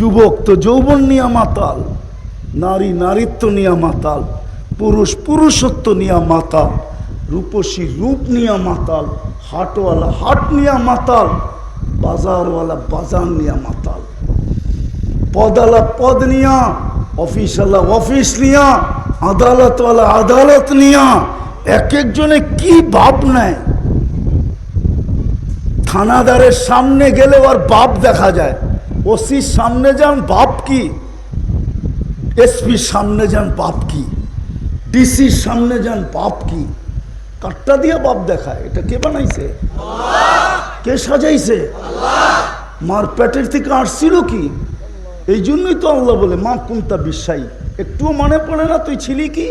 যুবক তো যৌবন নিয়া মাতাল, নারী নারীত্ব নিয়া মাতাল, পুরুষ পুরুষত্ব নিয়া মাতাল, রূপসী রূপ নিয়া মাতাল, হাটওয়ালা হাট নিয়া মাতাল, বাজারওয়ালা বাজার নিয়া মাতাল। পদালা পদ নিয়া, অফিসওয়ালা অফিস নিয়া, আদালতওয়ালা আদালত নিয়া, এক একজনে কি ভাব নেয়? থানাদারের সামনে গেলে ওর বাপ দেখা যায়। ওসির সামনে যান, বাপ কি? এসপির সামনে যান, বাপ কি? ডিসির সামনে যান, বাপ কি? কাটটা দিয়ে বাপ দেখায়, এটা কে বানাইছে? কে সাজাইছে? মার পেটের থেকে আসছিল কি? এই জন্যই তো আল্লাহ বলে, মা কুন্তা বিশ্বাই একটুও মনে পড়ে না, তুই ছিলি কি?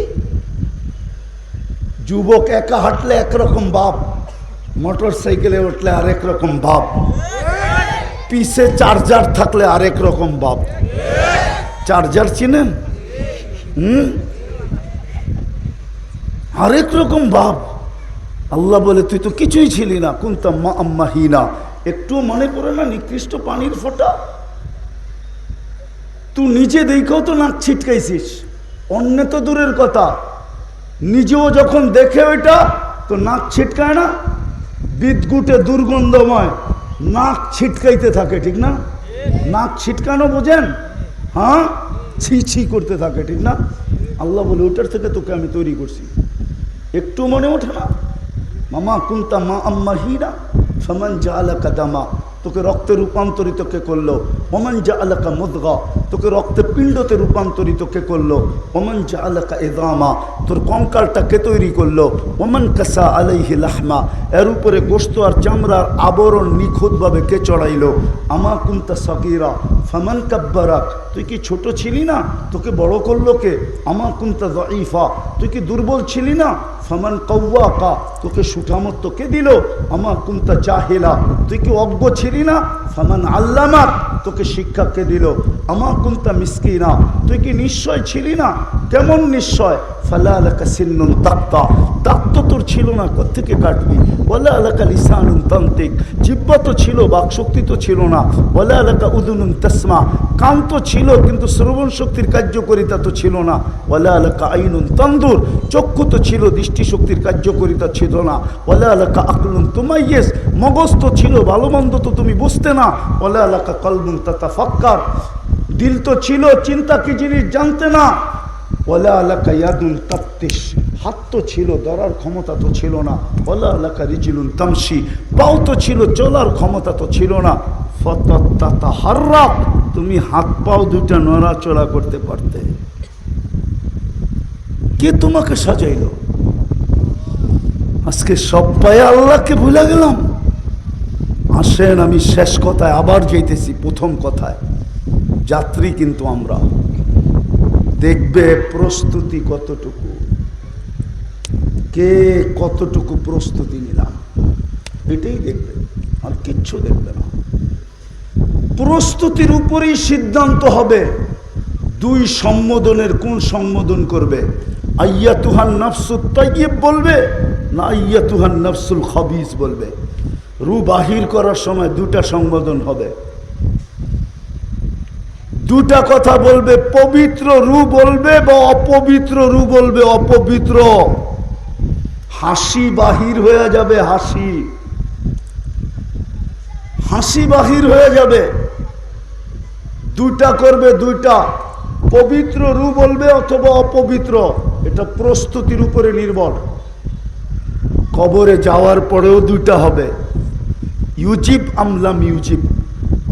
যুবক একা হাঁটলে একরকম বাপ মোটর সাইকেলে উঠলে আরেক রকম বাপ। পিসে চার্জার থাকলে আরেক রকম বাপ। চার্জার চিনেন? হুম? আরেক রকম বাপ। আল্লাহ বলে, তুই তো কিছুই ছিলি না, কুন্তা মা আম্মা হিনা। একটু মনে করে না নিকৃষ্ট পানির ফোঁটা? তুই নিজে দেখেও তো নাক ছিটকাইছিস। অন্য তো দূরের কথা। নিজেও যখন দেখে ওইটা, তো নাক ছিটকায় না? বিদ্যুটে দুর্গন্ধময়। নাক ছিটকাইতে থাকে, ঠিক না? নাক ছিটকানো বোঝেন? হ্যাঁ? ছি ছি করতে থাকে, ঠিক না? আল্লাহ বলে, ওটার থেকে তোকে আমি তৈরি করছি। একটু মনে ওঠে না? মামা কুন্তা মা আম্মা হিরা সমান জালা আলাকা দামা। তোকে রক্তে রূপান্তরিত কে করল? ওমান যা আলাকা মুদগা। তোকে রক্তে পিণ্ডতে রূপান্তরিত কে করল? ওমান যা আলাকা এদামা তোর কঙ্কালটা কে তৈরি করল? ওমান কাসা আলাইহি লাহমা। এর উপরে গোস্ত আর চামড়ার আবরণ নিখুঁতভাবে কে চড়াইলো? আমা কুন্তা সকিরা ফামান কাব্বারাক। তুই কি ছোট ছিলি না? তোকে বড় করল কে? আমা কুন্তা দঈফা। তুই কি দুর্বল ছিলি না? ফামান কৌয়াকা তোকে সুঠামত্ব কে দিল? আমা কুন্তা জাহেলা। তুই কি অজ্ঞ ছিলি না, ফামান আল্লামাক, তোকে শিক্ষা কে দিল? আমা কুন্তা মিসকিনা, তুই কি নিশ্চয় ছিলি না? কেমন নিশ্চয়? ফালা আলাকা সিন্নুন তাক্তা দাঁত তো তোর ছিল না কোথেকে কাটবি? বলে আলাকা লিসানুন তান্ত্রিক জিব্বা তো ছিল, বাকশক্তি তো ছিল না। বলে আলাকা উদুনুন তসমা, কান তো ছিল, কিন্তু শ্রবণ শক্তির কার্যকরিতা তো ছিল না। বলে আলাকা আইনুন তন্দুর চক্ষু তো ছিল দৃষ্টিশক্তির কার্যকরিতা ছিল না। বলে আলাকা আকলুন তুমাইয়েস, মগজ তো ছিল, ভালো মন্দ তো তুমি বুঝতে না। বলে আলাকা কলবুন তাতা ফক্কার দিল তো ছিল, চিন্তা কি জিনিস জানতে না। ওলা আলাকা ইয়াদুন তাপ্তিস হাত তো ছিল, ধরার ক্ষমতা তো ছিল না। ওলা আলাকা রিজিলুন তামসি পাও তো ছিল, চলার ক্ষমতা তো ছিল না। ফতাত্তাতা হার্রাক তুমি হাত পাও দুটা নড়াচড়া করতে পারতে। কে তোমাকে সাজাইল? আজকে সব পায়ে আল্লাহকে ভুলে গেলাম। আসেন, আমি শেষ কথায় আবার যাইতেছি, প্রথম কথায়। যাত্রী কিন্তু আমরা। দেখবে প্রস্তুতি কতটুকু? কে কতটুকু প্রস্তুতি নিলাম? এটাই দেখবে, আর কিচ্ছু দেখবে না। প্রস্তুতির উপরেই সিদ্ধান্ত হবে। দুই সম্বোধনের কোন সম্বোধন করবে? আইয়া তুহান নফসুল তাইয়েব বলবে না আইয়া তুহান নফসুল খবিজ বলবে? রু বাহির করার সময় দুটা সম্বোধন হবে। দুটা কথা বলবে, পবিত্র রু বলবে বা অপবিত্র রু বলবে, অপবিত্র। হাসি বাহির হয়ে যাবে, হাসি। হাসি বাহির হয়ে যাবে। দুইটা করবে দুইটা। পবিত্র রু বলবে অথবা অপবিত্র, এটা প্রস্তুতির উপরে নির্ভর। কবরে যাওয়ার পরেও দুইটা হবে। ইউজিব আমলাম ইউজিব।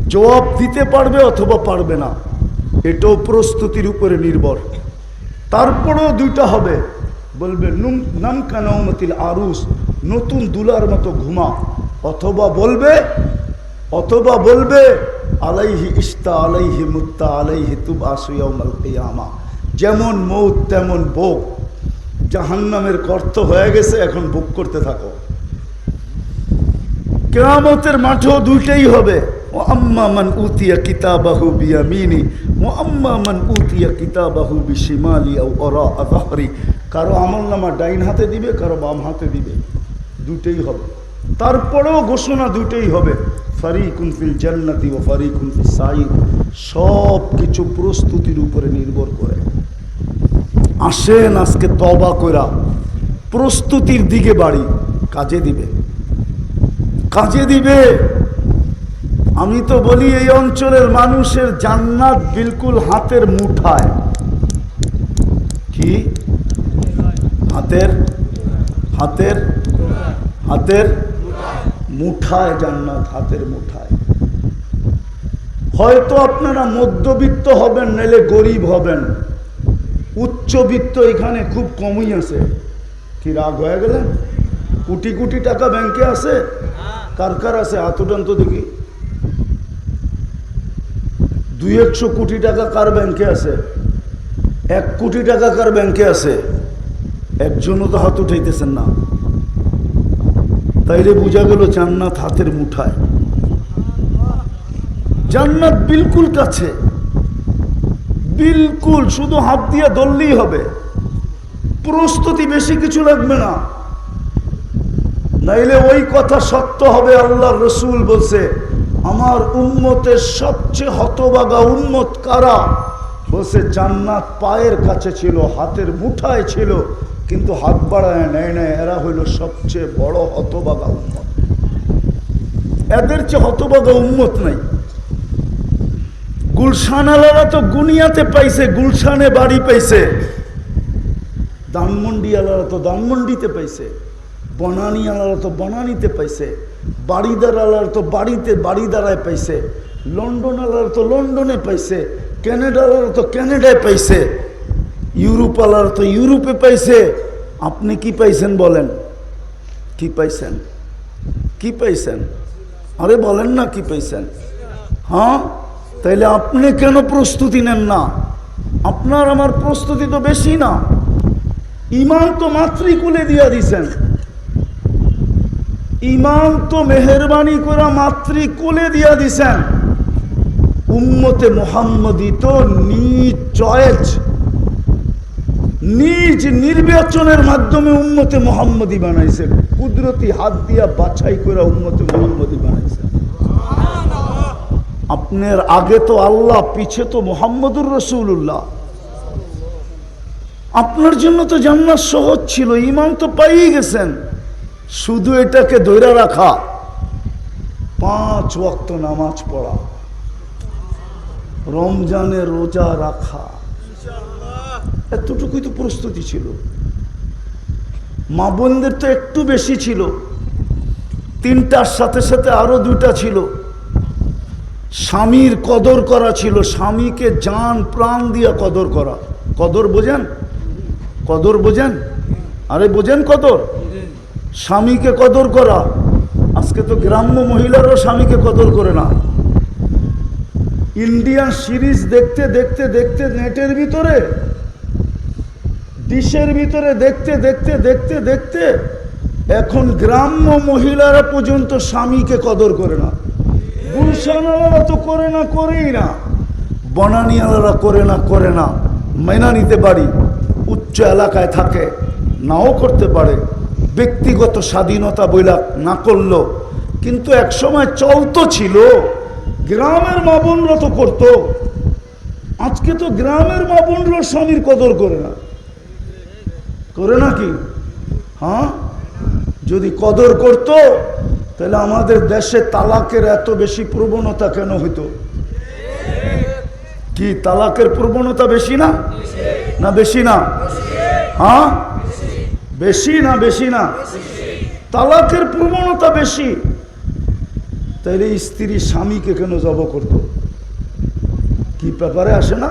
জবাব দিতে পারবে অথবা পারবে না। এটাও প্রস্তুতির উপরে নির্ভর। তারপরেও দুইটা হবে। বলবে, নুম, নাম কানাউমতিল আরুস, নতুন দুলার মতো ঘুমা। অথবা বলবে অথবা বলবে, আলাইহি ইস্তা আলাইহি মুত্তা, আলাইহি তুব আসুয়াউমাল কিয়ামা। যেমন মৌত, তেমন ভোগ। জাহান্নামের কর্ত হয়ে গেছে, এখন ভোগ করতে থাকো। কেয়ামতের মাঠেও দুইটাই হবে। ও আম্মা মান উতিয়া কিতাবাহু বিয়ামিনি ও আম্মা মান উতিয়া কিতাবাহু বিশিমালি ও অরা কারও আমল নামা ডাইন হাতে দিবে, কারও বাম হাতে দিবে। দুটেই হবে। তারপরেও ঘোষণা দুটেই হবে। ফারিকুন ফিল জান্নাতি ও ফারিকুন ফিল সাইদ সব কিছু প্রস্তুতির উপরে নির্ভর করে। আসেন আজকে তবা করা প্রস্তুতির দিকে বাড়ি, কাজে দিবে কাজে দিবে। আমি তো বলি এই অঞ্চলের মানুষের জান্নাত বিলকুল হাতের মুঠায়। কি? হাতের? হাতের? হাতের? মুঠায় জান্নাত, হাতের মুঠায়। হয়তো আপনারা মধ্যবিত্ত হবেন নাইলে গরিব হবেন। উচ্চবিত্ত এখানে খুব কমই আছে। কি রাগ হয়ে গেলেন কোটি কোটি টাকা ব্যাংকে আছে? কার কার আছে হাতুটান তো দেখি। দুই একশো কোটি টাকা কার ব্যাংকে আছে? এক কোটি টাকা কার ব্যাংকে আছে? একজনও তো হাত উঠাইতেছেন না। তাইলে বোঝা গেল জান্নাত হাতের মুঠায়। জান্নাত বিলকুল কাছে। বিলকুল, শুধু হাত দিয়ে ধরলেই হবে। প্রস্তুতি বেশি কিছু লাগবে না। নাইলে ওই কথা সত্য হবে, আল্লাহ রসুল বলছে, আমার উন্মতের সবচেয়ে হতবাগা উন্মত কারা? বলছে, জান্নাত পায়ের কাছে ছিল, হাতের মুঠায় ছিল, কিন্তু হাত বাড়ায় নেয় নেয় এরা হইল সবচেয়ে বড় হতবাগা উন্মত এদের চেয়ে হতবাগা উন্মত নাই। গুলশান আলারা তো গুনিয়াতে পাইছে, গুলশানে বাড়ি পাইছে। ধানমন্ডি আলারা তো দানমন্ডিতে পাইছে। বনানি আলারা তো বনানিতে পাইছে, বাড়িদার আলারা তো বাড়িতে বাড়িদারায় পাইছে, লন্ডন আলারা তো লন্ডনে পাইছে ক্যানাডা আলারা তো ক্যানাডায় পাইছে, ইউরোপ আলারা তো ইউরোপে পাইছে। আপনি কি পাইছেন বলেন? কি পাইছেন? কি পাইছেন? আরে বলেন না কি পাইছেন? হ্যাঁ? তাইলে আপনি কেন প্রস্তুতি নেন না? আপনার আমার প্রস্তুতি তো বেশি না। ইমান তো মাতৃকুলে দিয়া দিছেন। ইমান তো মেহরবানি করে মাতৃ কোলে দিয়া দিছেন। উম্মতে মোহাম্মদী তো নিজ চয়েস। নিজ নির্বাচনের মাধ্যমে উম্মতে মোহাম্মদী বানাইছে কুদরতি হাত দিয়া বাছাই করে উম্মতে মোহাম্মদী বানাইছে আপনার আগে তো আল্লাহ, পিছে তো মোহাম্মদুর রসুল্লাহ আপনার জন্য তো জান্নাত সহজ ছিল ইমান তো পাইয়ে গেছেন। শুধু এটাকে ধৈরা রাখা। পাঁচ ওয়াক্ত নামাজ পড়া। রমজানে রোজা রাখা। এতটুকুই তো প্রস্তুতি ছিল। মা বোনদের তো একটু বেশি ছিল। তিনটার সাথে সাথে আরও দুটা ছিল। স্বামীর কদর করা ছিল। স্বামীকে জান, প্রাণ দিয়া কদর করা। কদর বোঝেন? কদর বোঝেন? আরে বোঝেন কদর? স্বামীকে কদর করা। আজকে তো গ্রাম্য মহিলারও স্বামীকে কদর করে না। ইন্ডিয়ান সিরিজ দেখতে দেখতে দেখতে নেটের ভিতরে, ডিশের ভিতরে দেখতে দেখতে দেখতে দেখতে এখন গ্রাম্য মহিলারা পর্যন্ত স্বামীকে কদর করে না। গুলশানালারা তো করে না, করেই না। বনানিয়ালারা করে না করে না। মেনা নিতে পারি। উচ্চ এলাকায় থাকে, নাও করতে পারে। ব্যক্তিগত স্বাধীনতা বইলা না করল, কিন্তু একসময় চলতো ছিল, গ্রামের মা তো করতো। আজকে তো গ্রামের মা স্বামীর কদর করে না। করে নাকি হ্যাঁ? যদি কদর করতো, তাহলে আমাদের দেশে তালাকের এত বেশি প্রবণতা কেন হইতো? কি, তালাকের প্রবণতা বেশি না? না বেশি না? হ্যাঁ? বেশি না বেশি না। তালাকের প্রবণতা বেশি। তাইলে স্ত্রী স্বামীকে কেন জব করত? কি ব্যাপারে আসে না?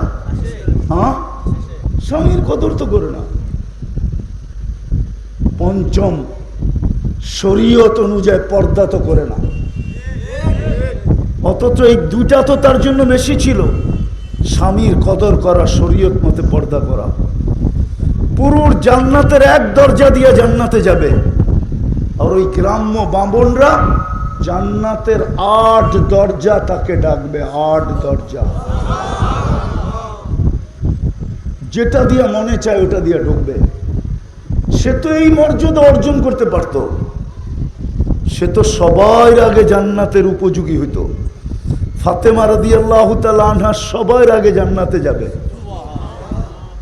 হ্যাঁ? স্বামীর কদর তো করে না। পঞ্চম, শরীয়ত অনুযায়ী পর্দা তো করে না। অথচ এই দুইটা তো তার জন্য বেশি ছিল। স্বামীর কদর করা, শরীয়ত মতে পর্দা করা। পুরুর জান্নাতের এক দরজা দিয়ে জান্নাতে যাবে। আর ওই গ্রাম্য বামনরা জান্নাতের আট দরজা তাকে ডাকবে, আট দরজা। যেটা দিয়ে মনে চায় ওটা দিয়ে ঢুকবে। সে তো এই মর্যাদা অর্জন করতে পারত। সে তো সবার আগে জান্নাতের উপযোগী হইতো। ফাতেমা রাদি আল্লাহ আনহা সবার আগে জান্নাতে যাবে।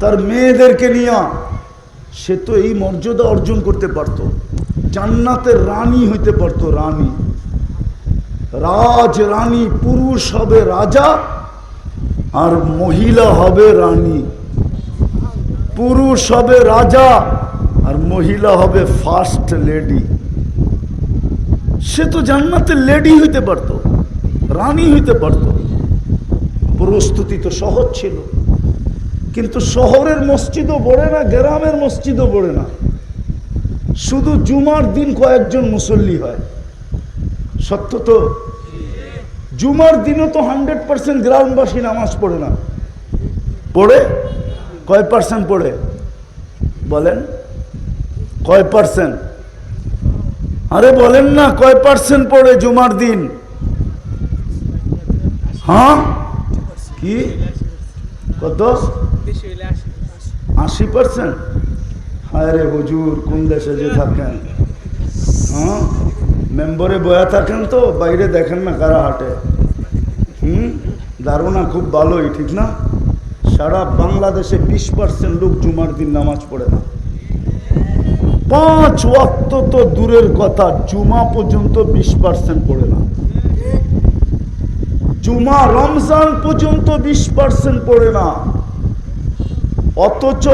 তার মেয়েদেরকে নিয়ে সে তো এই মর্যাদা অর্জন করতে পারত। জান্নাতের রানী হইতে পারত রানী। রাজ রানী, পুরুষ হবে রাজা আর মহিলা হবে রানী। পুরুষ হবে রাজা আর মহিলা হবে ফার্স্ট লেডি সে তো জান্নাতের লেডি হইতে পারত, রানী হইতে পারত। প্রস্তুতি তো সহজ ছিল। কিন্তু শহরের মসজিদও পড়ে না, গ্রামের মসজিদও পড়ে না। শুধু জুমার দিন কয়েকজন মুসল্লি হয়। সত্য তো? জুমার দিনও তো হান্ড্রেড পার্সেন্ট গ্রামবাসী নামাজ পড়ে না। পড়ে? কয় পার্সেন্ট পড়ে? বলেন। কয় পার্সেন্ট? আরে বলেন না, কয় পার্সেন্ট পড়ে জুমার দিন? হ্যাঁ? কি? কত? আশি পার্সেন্ট? হায় রে হুজুর, কোন দেশে যে থাকেন? হ্যাঁ? মেম্বরে বয়া থাকেন তো, বাইরে দেখেন না কারা হাটে। হুম? ধারণা খুব ভালোই, ঠিক না? সারা বাংলাদেশে বিশ পার্সেন্ট লোক জুমার দিন নামাজ পড়ে না। পাঁচ ওয়াক্ত তো দূরের কথা, জুমা পর্যন্ত বিশ পার্সেন্ট পড়ে না। জুমা রমজান পর্যন্ত বিশ পার্সেন্ট পড়ে না। অথচ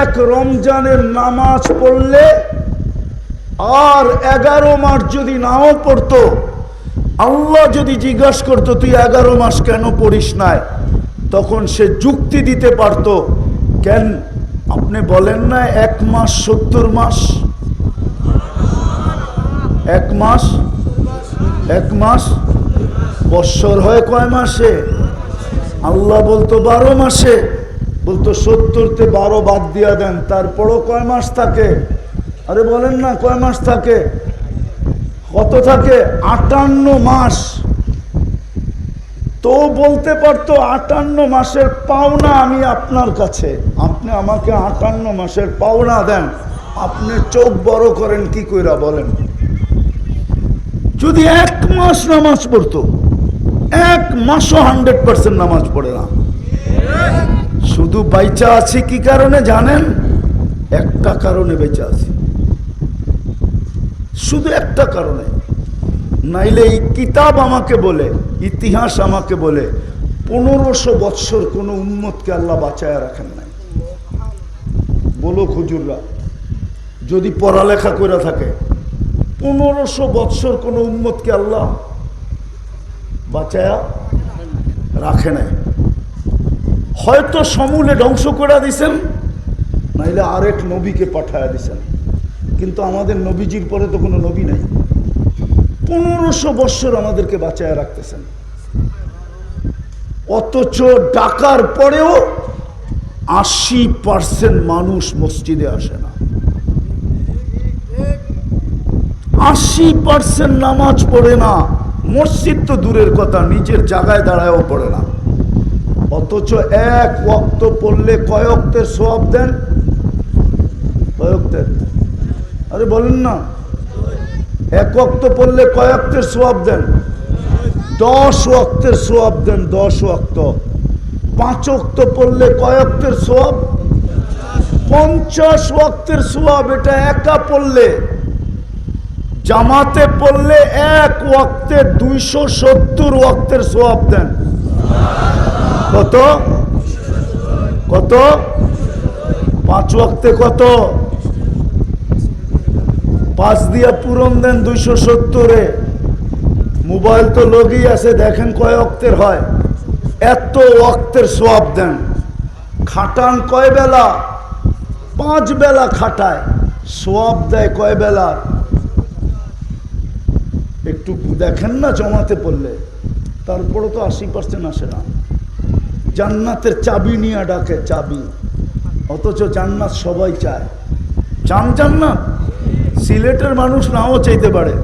এক রমজানের নামাজ পড়লে আর এগারো মাস যদি নাও পড়তো, আল্লাহ যদি জিজ্ঞাসা করতো, তুই এগারো মাস কেন পড়িস নাই? তখন সে যুক্তি দিতে পারতো, কেন? আপনি বলেন না এক মাস সত্তর মাস? এক মাস? এক মাস? বৎসর হয় কয় মাসে? আল্লাহ বলতো বারো মাসে। বলতো সত্তরতে বারো বাদ দিয়া দেন, তারপরও কয় মাস থাকে? আরে বলেন না, কয় মাস থাকে? কত থাকে? আটান্ন মাস। তো বলতে পারতো আটান্ন মাসের পাওনা আমি আপনার কাছে। আপনি আমাকে আটান্ন মাসের পাওনা দেন। আপনি চোখ বড় করেন, কি কইরা বলেন? যদি এক মাস নামাজ পড়তো, এক মাসও হান্ড্রেড পার্সেন্ট নামাজ পড়ে না। শুধু বাইচা আছে কি কারণে জানেন? একটা কারণে বেঁচে আছে। শুধু একটা কারণে। নাইলে এই কিতাব আমাকে বলে, ইতিহাস আমাকে বলে, পনেরোশো বৎসর কোনো উন্মতকে আল্লাহ বাঁচায় রাখেন নাই। বলো খুজুররা যদি পড়ালেখা করে থাকে পনেরোশো বৎসর কোনো উন্মতকে আল্লাহ বাঁচায়া রাখে নাই। হয়তো সমূলে ধ্বংস করে দিছেন, নাইলে আরেক নবীকে পাঠায়া দিছেন। কিন্তু আমাদের নবীজির পরে তো কোনো নবী নাই। পনেরোশো বৎসর আমাদেরকে বাঁচায় রাখতেছেন। অথচ ডাকার পরেও আশি পার্সেন্ট মানুষ মসজিদে আসে না। আশি পার্সেন্ট নামাজ পড়ে না। মসজিদ তো দূরের কথা, নিজের জায়গায় দাঁড়ায়ও পড়ে না। অথচ এক ওক্ত পড়লে কয়ক্তের সোয়াব দেন? কয়ক্তের আরে বলেন না। এক ওক্ত পড়লে কয়ক্তের সোয়াব দেন? দশ ওক্তের সোয়াব দেন, দশ ওক্ত পাঁচ ওক্ত পড়লে কয়ক্তের সোয়াব পঞ্চাশ ওক্তের সোয়াব এটা একা পড়লে জামাতে পড়লে এক ওয়াক্তে দুইশো সত্তর ওয়াক্তের সোয়াব দেন। কত? কত? পাঁচ ওয়াক্তে কত? পাঁচ দিয়া পূরণ দেন দুইশো সত্তরে। মোবাইল তো লগই আছে, দেখেন কয় অক্তের হয়। এত অক্তের সোয়াব দেন। খাটান কয় বেলা? পাঁচ বেলা খাটায়। সোয়াব দেয় কয় বেলা একটু দেখেন না জমাতে পড়লে। তারপরে তো আশি পার্সেন্ট আসে না। জান্নাতের চাবি নিয়ে ডাকে, চাবি। অথচ জান্নাত সবাই চায়। চান জান্নাত? সিলেটের মানুষ নাও চাইতে পারে।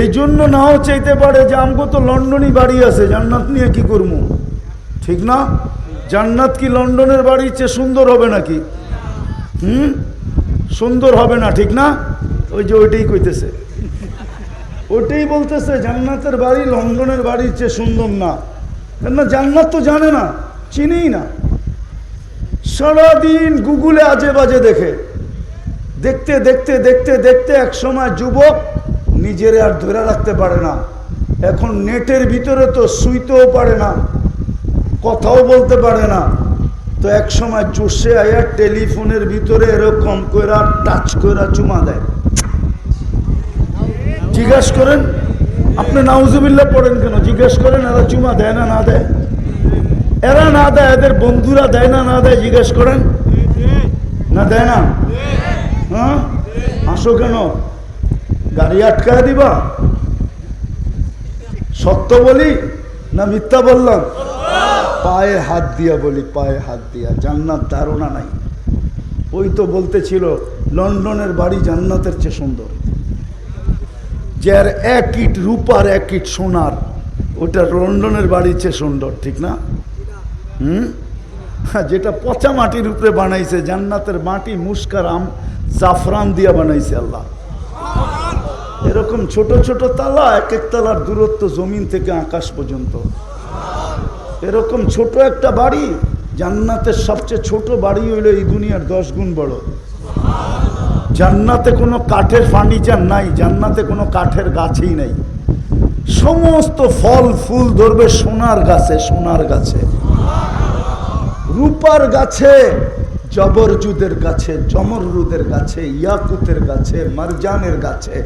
এই জন্য নাও চাইতে পারে যে আমগো তো লন্ডনই বাড়ি আছে, জান্নাত নিয়ে কি করব? ঠিক না? জান্নাত কি লন্ডনের বাড়ির চেয়ে সুন্দর হবে নাকি? হুম? সুন্দর হবে না, ঠিক না? ওই যে ওইটাই কইতেছে। ওটাই বলতেছে, জান্নাতের বাড়ি লন্ডনের বাড়ির চেয়ে সুন্দর না কেননা জান্নাত তো জানে না, চিনেই না। সারাদিন গুগলে আজে বাজে দেখে। দেখতে দেখতে দেখতে দেখতে এক সময় যুবক নিজের আর ধরে রাখতে পারে না। এখন নেটের ভিতরে তো শুইতেও পারে না, কথাও বলতে পারে না। তো এক সময় চষে আয়া টেলিফোনের ভিতরে এরকম কইরা টাচ কইরা চুমা দেয়। জিজ্ঞাসা করেন, আপনি নাউজুবিল্লা পড়েন কেন? জিজ্ঞেস করেন, এরা চুমা দেয় না না দেয়? এরা না দেয়, এদের বন্ধুরা দেয় না না দেয়? জিজ্ঞেস করেন, না দেয় না? হ্যাঁ? আসো কেন? গাড়ি আটকায় দিবা? সত্য বলি না মিথ্যা বললাম? পায়ে হাত দিয়া বলি, পায়ে হাত দিয়া, জান্নাত ধারণা নাই। ওই তো বলতেছিল, লন্ডনের বাড়ি জান্নাতের চেয়ে সুন্দর। যার এক ইট রূপার এক ইট সোনার। ওটা লন্ডনের বাড়ির চেয়ে সুন্দর ঠিক না? হুম? হ্যাঁ, যেটা পচা মাটির উপরে বানাইছে জান্নাতের মাটি মুস্কার আম জাফরান দিয়া বানাইছে আল্লাহ। এরকম ছোট ছোট তালা এক এক তালার দূরত্ব জমিন থেকে আকাশ পর্যন্ত। এরকম ছোট একটা বাড়ি জান্নাতের সবচেয়ে ছোট বাড়ি হইল এই দুনিয়ার দশ গুণ বড়। জান্নাতে কোনো কাঠের ফার্নিচার নাই, জান্নাতে কোনো কাঠের গাছই নাই। সমস্ত ফল, ফুল ধরবে সোনার গাছে সোনার গাছে। রূপার গাছে, জবরজুদের গাছে, জমররুদের গাছে, ইয়াকুতের গাছে, মারজানের গাছে,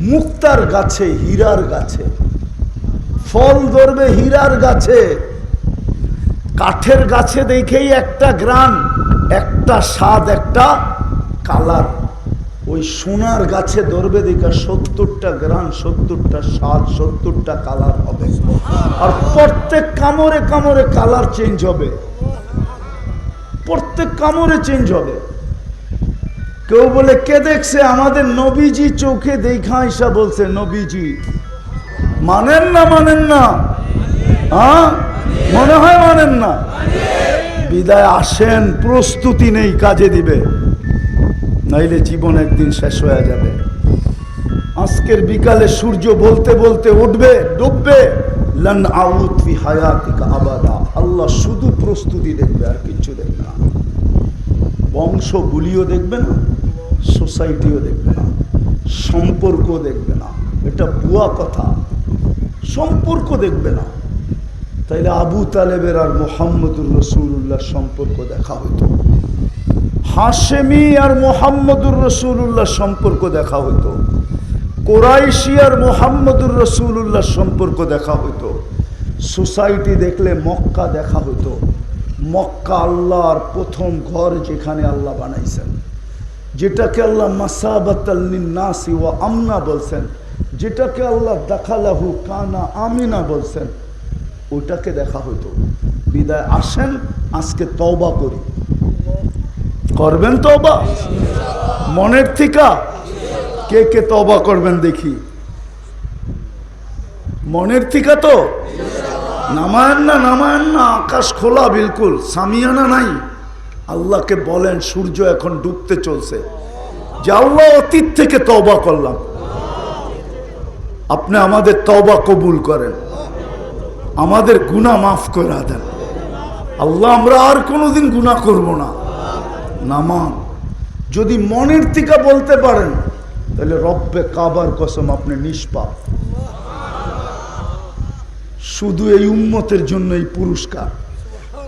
মুক্তার গাছে, হীরার গাছে। ফল ধরবে হীরার গাছে। কাঠের গাছে দেখেই একটা গ্রান একটা স্বাদ, একটা কালার। ওই সোনার গাছে ধরবে দেখা সত্তরটা গ্রাম, সত্তরটা স্বাদ সত্তরটা কালার হবে। আর প্রত্যেক কামড়ে কামড়ে কালার চেঞ্জ হবে। প্রত্যেক কামড়ে চেঞ্জ হবে। কেউ বলে, কে দেখছে আমাদের নবীজি চোখে দেখা? ইসা বলছে, নবীজি। মানেন না মানেন না। হ্যাঁ? মনে হয় মানেন না। বিদায় আসেন, প্রস্তুতি নেই, কাজে দিবে। নাইলে জীবন একদিন শেষ হয়ে যাবে। আজকের বিকালে সূর্য বলতে বলতে উঠবে, ডুববে। লন আউত হায়াতিকা আবাদা। আল্লাহ শুধু প্রস্তুতি দেখবে আর কিছু দেখবে না। বংশগুলিও দেখবে না, সোসাইটিও দেখবে না সম্পর্ক দেখবে না। এটা ভুয়া কথা। সম্পর্ক দেখবে না। তাইলে আবু তালেবের আর মোহাম্মদুর রসুল্লাহ সম্পর্ক দেখা হতো হাশেমি আর মোহাম্মদুর রসুল্লাহ সম্পর্ক দেখা হতো কোরাইশি আর মোহাম্মদুর রসুল্লাহ সম্পর্ক দেখা হতো সোসাইটি দেখলে মক্কা দেখা হতো মক্কা আল্লাহর প্রথম ঘর যেখানে আল্লাহ বানাইছেন। যেটাকে আল্লাহ মাসাবাতাল্লিনাসি ও আমনা বলছেন। যেটাকে আল্লাহ দেখালাহু কানা আমিনা বলছেন। ওটাকে দেখা হতো বিদায় আসেন, আজকে তওবা করি। করবেন তওবা? মনের থিকা? কে কে তওবা করবেন দেখি। মনের থিকা তো? নামায়েন না নামায়েন না, আকাশ খোলা বিলকুল সামিয়ানা নাই? আল্লাহকে বলেন, সূর্য এখন ডুবতে চলছে। যে আল্লাহ অতীত থেকে তবা করলাম। আপনি আমাদের তবা কবুল করেন। আমাদের গুণা মাফ করে দেন। আল্লাহ আমরা আর কোনোদিন গুণা করব না। নামান যদি মনের থেকে বলতে পারেন, তাহলে রব্বে কাবার কসম আপনি নিষ্পাপ। শুধু এই উম্মতের জন্য এই পুরস্কার।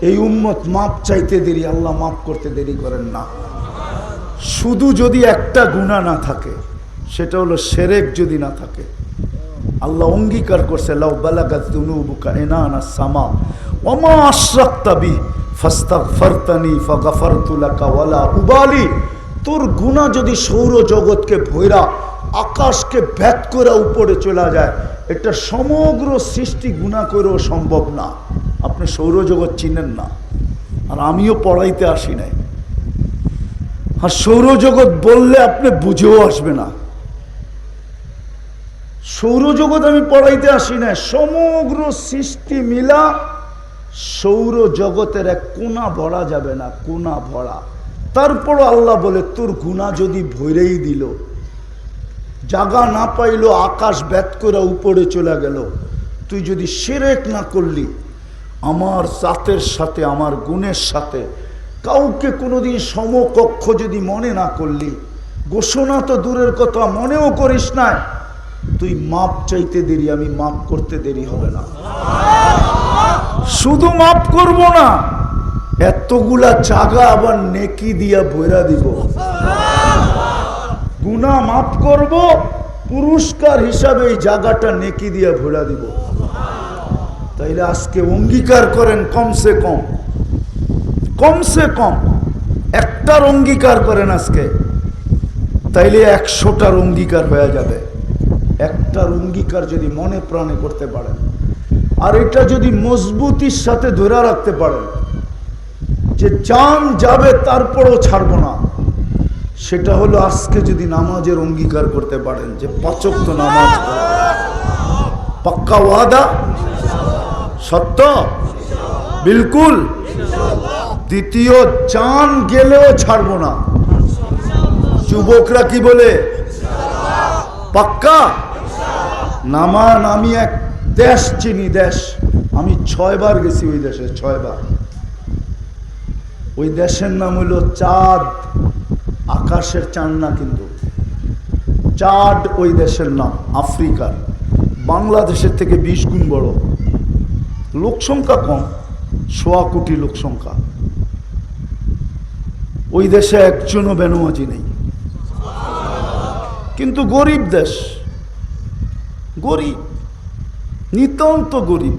এই উম্মত মাপ চাইতে দেরি, আল্লাহ মাফ করতে দেরি করেন না। শুধু যদি একটা গুণা না থাকে, সেটা হলো সেরেক যদি না থাকে। আল্লাহ অঙ্গীকার করছে, লাউ বালাগাত দুনুবুকা ইনানা সামা। ওমা আশরাকতা বি ফাস্তাগফারতানি ওয়ালা উবালি। তোর গুনাহ যদি সৌর জগৎকে ভৈরা, আকাশকে ভেদ করে উপরে চলে যায়, এটা সমগ্র সৃষ্টি গুণা করেও সম্ভব না। আপনি সৌরজগৎ চিনেন না। আর আমিও পড়াইতে আসি নাই। আর সৌরজগৎ বললে আপনি বুঝেও আসবে না। সৌরজগৎ আমি পড়াইতে আসি না সমগ্র সৃষ্টি মিলা সৌর জগতের এক কোনা ভরা যাবে না কোনা ভরা। তারপরও আল্লাহ বলে, তোর গুণা যদি ভৈরেই দিল, জাগা না পাইলো, আকাশ ব্যাত করে উপরে চলে গেল। তুই যদি সেরেক না করলি, আমার জাতের সাথে, আমার গুণের সাথে, কাউকে কোনোদিন সমকক্ষ যদি মনে না করলি, ঘোষণা তো দূরের কথা, মনেও করিস না তুই মাপ চাইতে দেরি, আমি মাপ করতে দেরি হবে না। শুধু মাপ করব না, এতগুলা জাগা আবার নেকি দিয়া বইরা দিব। গুনা মাফ করব, পুরস্কার হিসাবে এই জায়গাটা নেকি দিয়া ভরা দিব। তাইলে আজকে অঙ্গীকার করেন কমসে কম। কমসে কম, একটার অঙ্গীকার করেন আজকে। তাইলে একশোটার অঙ্গীকার হয়ে যাবে। একটার অঙ্গীকার যদি মনে প্রাণে করতে পারেন। আর এটা যদি মজবুতির সাথে ধরে রাখতে পারেন, যে চান যাবে তারপরও ছাড়বো না। সেটা হলো আজকে যদি নামাজের অঙ্গীকার করতে পারেন, যে পাচক তো নামাজ পাক্কা ওয়াদা? সত্য? বিলকুল? দ্বিতীয় চান গেলেও ছাড়বো না। যুবকরা কি বলে? পাক্কা? নামান আমি এক দেশ চিনি দেশ, আমি ছয়বার গেছি ওই দেশে, ছয়বার। ওই দেশের নাম হলো চাঁদ, আকাশের চাঁদ না কিন্তু। চাঁদ ওই দেশের নাম, আফ্রিকার। বাংলাদেশের থেকে বিশ গুণ বড়। লোক সংখ্যা কম, সোয়া কোটি লোক সংখ্যা। ওই দেশে একজনও বেনমাজি নেই। কিন্তু গরিব দেশ, গরিব। নিতান্ত গরিব।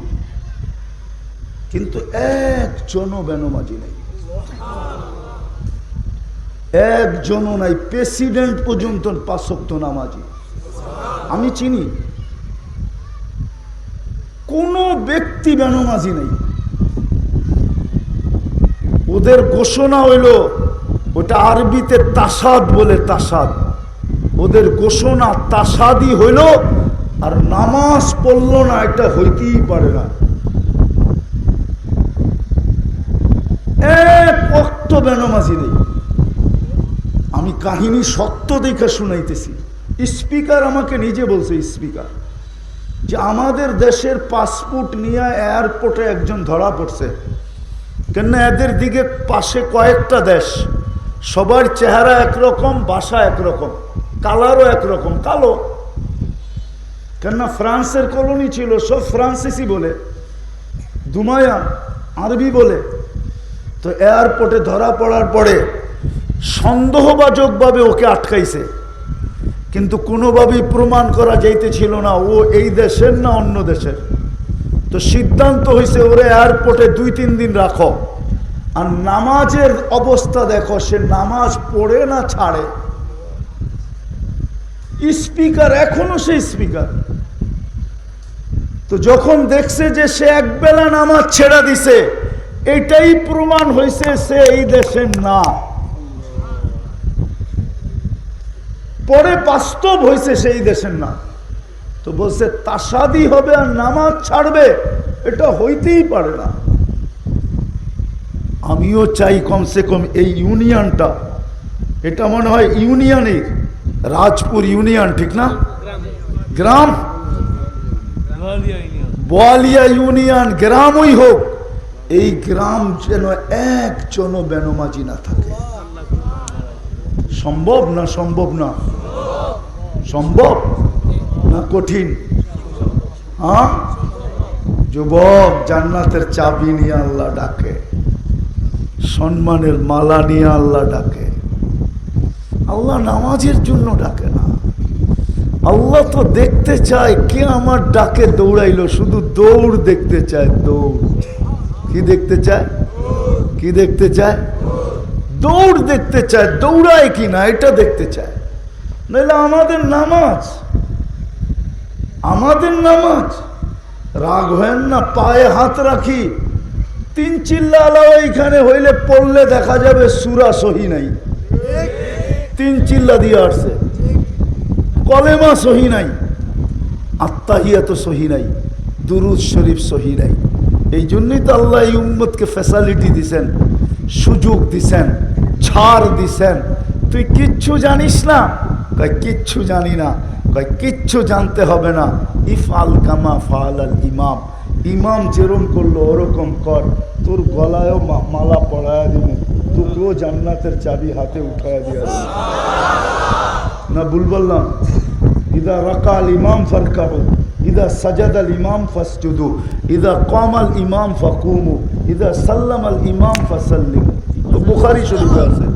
কিন্তু একজনও বেনমাজি নেই। একজনও নাই, প্রেসিডেন্ট পর্যন্ত পাঁচক্ত নামাজি। আমি চিনি। কোনো ব্যক্তি বেনমাজি নেই। ওদের ঘোষণা হইল, ওটা আরবিতে তাসাদ বলে তাসাদ। ওদের ঘোষণা তাসাদি হইল আর নামাজ পড়ল না, এটা হইতেই পারে না। অক্ত নেই। আমি কাহিনী সত্য দেখে শুনাইতেছি। স্পিকার আমাকে নিজে বলছে, স্পিকার, যে আমাদের দেশের পাসপোর্ট নিয়ে এয়ারপোর্টে একজন ধরা পড়ছে। কেন এদের দিকে পাশে কয়েকটা দেশ, সবার চেহারা একরকম, বাসা একরকম, কালারও একরকম, কালো। কেননা ফ্রান্সের কলোনি ছিল, সব ফ্রান্সিসি বলে, দুমায়া, আরবি বলে। তো এয়ারপোর্টে ধরা পড়ার পরে সন্দেহবাচকভাবে ওকে আটকাইছে। কিন্তু কোনোভাবেই প্রমাণ করা যাইতেছিল না, ও এই দেশের না অন্য দেশের? তো সিদ্ধান্ত হয়েছে ওরে এয়ারপোর্টে দুই তিন দিন রাখো। আর নামাজের অবস্থা দেখো, সে নামাজ পড়ে না ছাড়ে। স্পিকার, এখনও সে স্পিকার। তো যখন দেখছে যে সে একবেলা নামাজ ছেড়া দিছে, এটাই প্রমাণ হয়েছে সে এই দেশের না। পরে বাস্তব হয়েছে সেই দেশের না। তো বলছে, তাসাদি হবে আর নামাজ ছাড়বে, এটা হইতেই পারে না। আমিও চাই কমসে কম এই ইউনিয়নটা, এটা মনে হয় ইউনিয়নের রাজপুর ইউনিয়ন ঠিক না গ্রাম বোয়ালিয়া ইউনিয়ন গ্রামই হোক এই গ্রাম যেন একজনও বেনমাজি না থাকে সম্ভব না সম্ভব না সম্ভব না কঠিন হ্যাঁ যুবক জান্নাতের চাবি নিয়ে আল্লাহ ডাকে সম্মানের মালা নিয়ে আল্লাহ ডাকে আল্লাহ নামাজের জন্য ডাকে না। আল্লাহ তো দেখতে চায়, কে আমার ডাকে দৌড়াইলো? শুধু দৌড় দেখতে চায়, দৌড়। কি দেখতে চায়? কি দেখতে চায়? দৌড় দেখতে চায়, দৌড়ায় কি না, এটা দেখতে চায়। নইলে আমাদের নামাজ আমাদের নামাজ। রাগ হয় না, পায়ে হাত রাখি। তিন চিল্লা আলাও এইখানে হইলে পড়লে দেখা যাবে সুরা সহি নাই। তিন চিল্লা দিয়ে আসছে। কলেমা সহি নাই আত্মাহিয়া তো সহি নাই, দুরুদ শরীফ সহি নাই। এই জন্যই তো আল্লাহ এই উম্মতকে ফ্যাসালিটি দিছেন, সুযোগ দিছেন, ছাড় দিছেন। তুই কিচ্ছু জানিস না? কয়, কিচ্ছু জানি না। ভাই কিচ্ছু জানতে হবে না। ইফ আল কামা ফাল আল ইমাম। ইমাম যেরম করল ওরকম কর। তোর গলায়ও মালা পড়ায় দিব। তোকেও জান্নাতের চাবি হাতে উঠায়া দিয়া। না, ভুল বললাম। ইদা রাকাল ইমাম ফারকাহু, ইদা সাজাদ আল ইমাম ফাসজুদু, ইদা কাম আল ইমাম ফাকুমু, ইদা সাল্লাম আল ইমাম ফাসাল্লিমু। বুখারী শরীফে আছে।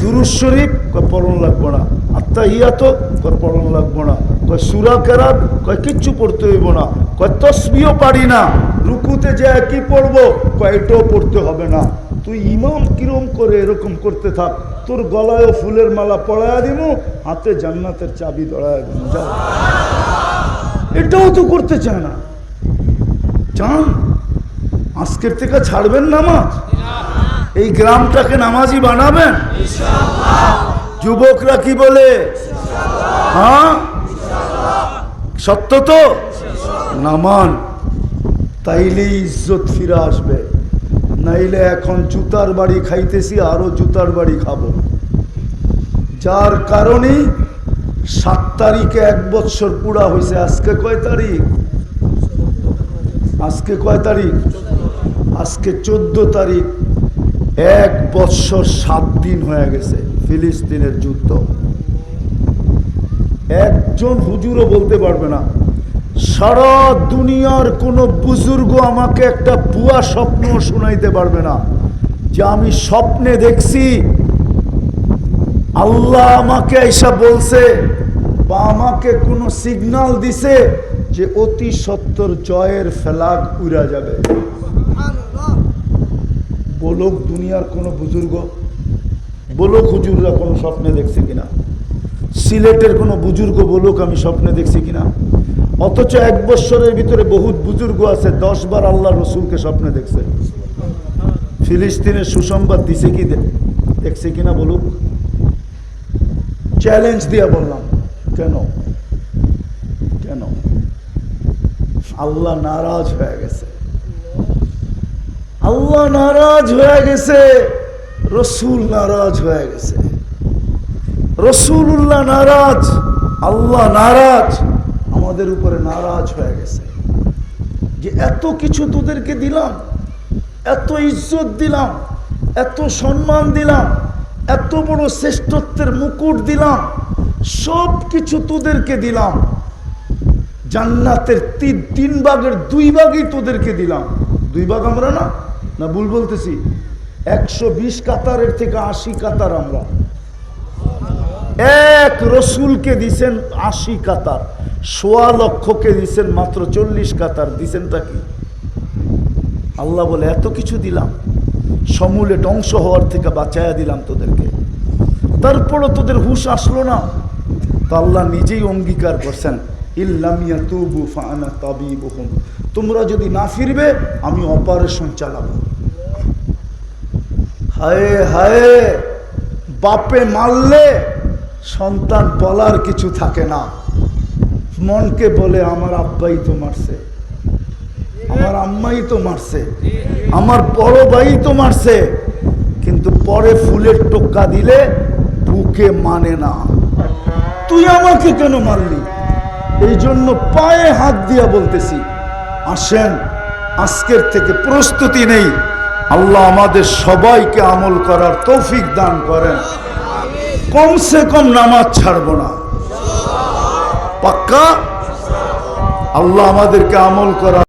দুরুজ শরীফ? কয়, পড়ন লাগবো না। আত্মা ইয়া তো কয়, পড়ন লাগবো না। কয়, সুরা কেরাত? কয়, কিচ্ছু পড়তে হইব না। কয় তসবিও পারি না। রুকুতে যে কি পড়ব? কয়, এটাও পড়তে হবে না। তুই ইমাম কিরম করে এরকম করতে থাক? তোর গলায় ফুলের মালা পড়ায়া দিব হাতে জান্নাতের চাবি দড়ায় যা। এটাও তো করতে চায় না। চান আজকের থেকে ছাড়বেন নামাজ? এই গ্রামটাকে নামাজি বানাবেন? যুবকরা কি বলে? হ্যাঁ? সত্য তো? নামান। তাইলে ইজ্জত ফিরে আসবে। নাইলে এখন জুতার বাড়ি খাইতেছি, আরও জুতার বাড়ি খাব। যার কারণে সাত তারিখে এক বৎসর পুরা হয়েছে আজকে কয় তারিখ? আজকে কয় তারিখ? আজকে চোদ্দ তারিখ। এক বৎসর সাত দিন হয়ে গেছে ফিলিস্তিনের যুদ্ধ। একজন হুজুরও বলতে পারবে না। সারা দুনিয়ার কোনো বুজুর্গ আমাকে একটা বুয়া স্বপ্ন শোনাইতে পারবে না। যে আমি স্বপ্নে দেখছি, আল্লাহ আমাকে এসা বলছে বা আমাকে কোনো সিগনাল দিছে যে অতি সত্তর জয়ের ফেলাগ উড়া যাবে। বলুক দুনিয়ার কোনো বুজুর্গ, বলুক হুজুররা কোনো স্বপ্নে দেখছে কিনা। সিলেটের কোনো বুজুর্গ বলুক আমি স্বপ্নে দেখছি কিনা। অথচ এক বৎসরের ভিতরে বহুত বুজুর্গ আছে দশ বার আল্লাহ রসুলকে স্বপ্নে দেখছে। ফিলিস্তিনের সুসংবাদ দিছে কি দেখছে কিনা বলুক? চ্যালেঞ্জ দিয়া বললাম, কেন? কেন? আল্লাহ নারাজ হয়ে গেছে। আল্লাহ নারাজ হয়ে গেছে, রসুল নারাজ হয়ে গেছে। রসুল্লাহ নারাজ, আল্লাহ নারাজ। আমাদের উপরে নারাজ হয়ে গেছে। যে এত কিছু তোদেরকে দিলাম, এত ইজ্জত দিলাম, এত সম্মান দিলাম, এত বড় শ্রেষ্ঠত্বের মুকুট দিলাম, সব কিছু তোদেরকে দিলাম। জান্নাতের তিন তিন ভাগের দুই ভাগই তোদেরকে দিলাম। দুই ভাগ আমরা না? না ভুল বলতেছি? একশো বিশ কাতারের থেকে আশি কাতার আমরা। এক রসুলকে দিছেন আশি কাতার। সোয়া লক্ষকে দিছেন মাত্র চল্লিশ কাতার, দিছেনটা কি? আল্লাহ বলে, এত কিছু দিলাম, সমূলে ধ্বংস হওয়ার থেকে বাঁচাইয়া দিলাম তোদেরকে। তারপরও তোদের হুশ আসলো না? তো আল্লাহ নিজেই অঙ্গীকার করছেন ইল্লামিয়া তুবু ফানা তাবিবুহুম, তোমরা যদি না ফিরবে, আমি অপারেশন চালাবো। হায় হায়, বাপে মারলে সন্তান বলার কিছু থাকে না। মনকে বলে, আমার আব্বাই তো মারছে। আমার আম্মাই তো মারছে। আমার বড় ভাই তো মারছে। কিন্তু পরে ফুলের টোকা দিলে বুকে মানে না। তুই আমাকে কেন মারলি? এই জন্য পায়ে হাত দিয়া বলতেছি, আসেন, আজকের থেকে প্রস্তুতি নেই। আল্লাহ আমাদের সবাইকে আমল করার তৌফিক দান করেন। কমসে কম নামাজ ছাড়বো না। পাক্কা? আল্লাহ আমাদেরকে আমল করার